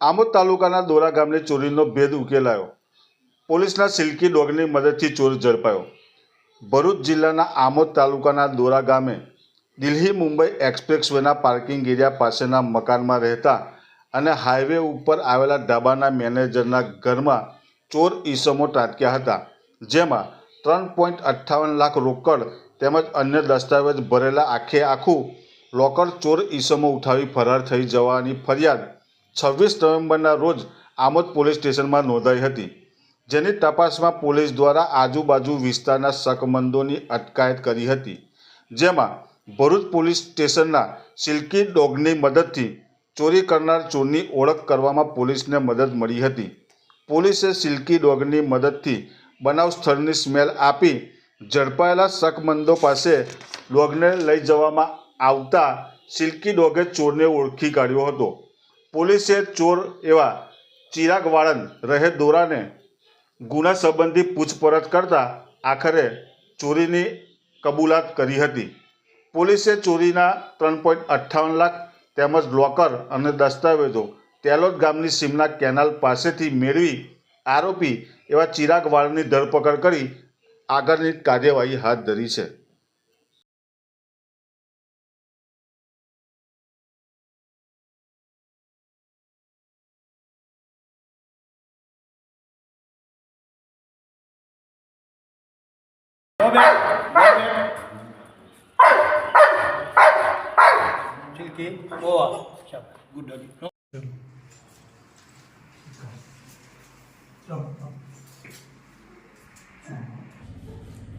આમોદ તાલુકાના દોરા ગામની ચોરીનો ભેદ ઉકેલાયો. પોલીસના સિલ્કી ડોગની મદદથી ચોર ઝડપાયો. ભરૂચ જિલ્લાના આમોદ તાલુકાના દોરા ગામે દિલ્હી મુંબઈ એક્સપ્રેસવેના પાર્કિંગ એરિયા પાસેના મકાનમાં રહેતા અને હાઈવે ઉપર આવેલા ઢાબાના મેનેજરના ઘરમાં ચોર ઈસમો ટાંક્યા હતા, જેમાં ત્રણ પોઈન્ટ અઠ્ઠાવન લાખ રોકડ તેમજ અન્ય દસ્તાવેજ ભરેલા આખે આખું લોકર ચોર ઈસમો ઉઠાવી ફરાર થઈ જવાની ફરિયાદ છવ્વીસ નવેમ્બરના રોજ આમોદ પોલીસ સ્ટેશનમાં નોંધાઈ હતી, જેની તપાસમાં પોલીસ દ્વારા આજુબાજુ વિસ્તારના શકમંદોની અટકાયત કરી હતી, જેમાં ભરૂચ પોલીસ સ્ટેશનના સિલ્કી ડોગની મદદથી ચોરી કરનાર ચોરની ઓળખ કરવામાં પોલીસને મદદ મળી હતી. પોલીસે સિલ્કી ડોગની મદદથી બનાવ સ્થળની સ્મેલ આપી ઝડપાયેલા શકમંદો પાસે ડોગને લઈ જવામાં આવતા સિલ્કી ડોગે ચોરને ઓળખી કાઢ્યો હતો. પોલીસે ચોર એવા ચિરાગ વાળન રહે દોરાને ગુના સંબંધી પૂછપરછ કરતા આખરે ચોરીની કબૂલાત કરી હતી. પોલીસે ચોરીના ત્રણ પોઈન્ટ અઠ્ઠાવન લાખ તેમજ લોકર અને દસ્તાવેજો તેલોદ ગામની સીમના કેનાલ પાસેથી મેળવી આરોપી એવા ચિરાગ વાળની ધરપકડ કરી આગળની કાર્યવાહી હાથ ધરી છે.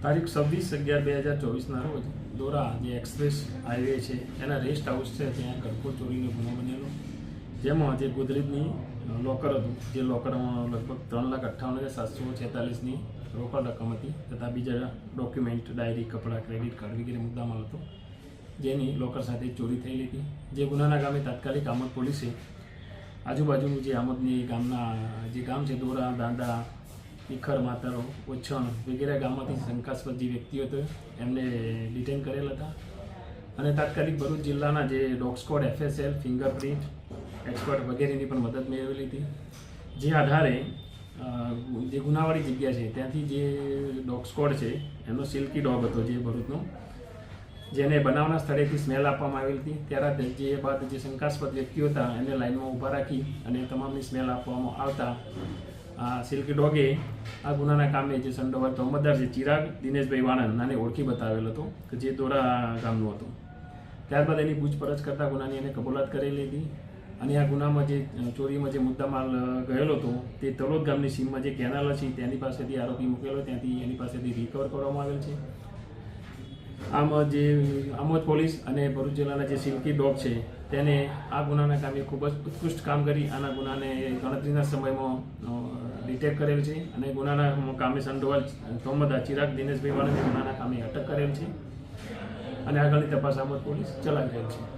તારીખ છવ્વીસ અગિયાર બે હજાર ચોવીસના રોજ દોરા જે એક્સપ્રેસ હાઈવે છે એના રેસ્ટ હાઉસ છે ત્યાં ગડખો ચોરીનો ગુનો બનેલો. જેમાં જે ગોદરેજની લોકર હતું જે લોકરમાં લગભગ ત્રણ લાખ અઠ્ઠાવન હજાર સાતસો છેતાલીસની રોકડ રકમ હતી, તથા બીજા ડોક્યુમેન્ટ, ડાયરી, કપડાં, ક્રેડિટ કાર્ડ વગેરે મુદ્દામાં હતો, જેની લોકર સાથે ચોરી થયેલી હતી. જે ગુનાના ગામે તાત્કાલિક આમોદ પોલીસે આજુબાજુનું જે આમોદની ગામના, જે ગામ છે દોરા દાંડા ઈખર, માતરો, ઓછણ વગેરે ગામમાંથી શંકાસ્પદ જે વ્યક્તિઓ હતો, એમને ડિટેન કરેલ હતા. અને તાત્કાલિક ભરૂચ જિલ્લાના જે dog squad, FSL, fingerprint expert વગેરેની પણ મદદ મેળવેલી હતી. જે આધારે જે ગુનાવાળી જગ્યા છે, ત્યાંથી જે ડોગ સ્કોડ છે, એનો સિલ્કી ડોગ હતો જે ભરૂચનો, જેને બનાવના સ્થળેથી સ્મેલ આપવામાં આવેલી હતી. ત્યારે જે બાદ જે શંકાસ્પદ વ્યક્તિઓ હતા, એને લાઇનમાં ઊભા રાખી અને તમામની સ્મેલ આપવામાં આવતા આ સિલ્કી ડોગે આ ગુનાના કામે જે સંડોવાર તોમતદાર છે, ચિરાગ દિનેશભાઈ વાણંદ નાને ઓળખી બતાવેલ હતો, કે જે દોરા ગામનું હતું. ત્યારબાદ એની પૂછપરછ કરતા ગુનાની એને કબૂલાત કરેલી હતી. અને આ ગુનામાં જે ચોરીમાં જે મુદ્દામાલ ગયેલો હતો, તે તલોદ ગામની સીમમાં જે કેનાલ છે તેની પાસેથી આરોપી મૂકેલો, ત્યાંથી એની પાસેથી રિકવર કરવામાં આવેલ છે. આમ જે આમોદ પોલીસ અને ભરૂચ જિલ્લાના જે સિલ્કી ડોગ છે, તેને આ ગુનાના કામે ખૂબ જ ઉત્કૃષ્ટ કામ કરી, આના ગુનાને ગણતરીના સમયમાં ડિટેક કરેલ છે અને ગુનાના કામે સંડોવાલ તોમદા ચિરાગ દિનેશભાઈ વાળાને ગુનાના કામે અટક કરેલ છે. અને આગળની તપાસ આમોદ પોલીસ ચલાવી રહેલ છે.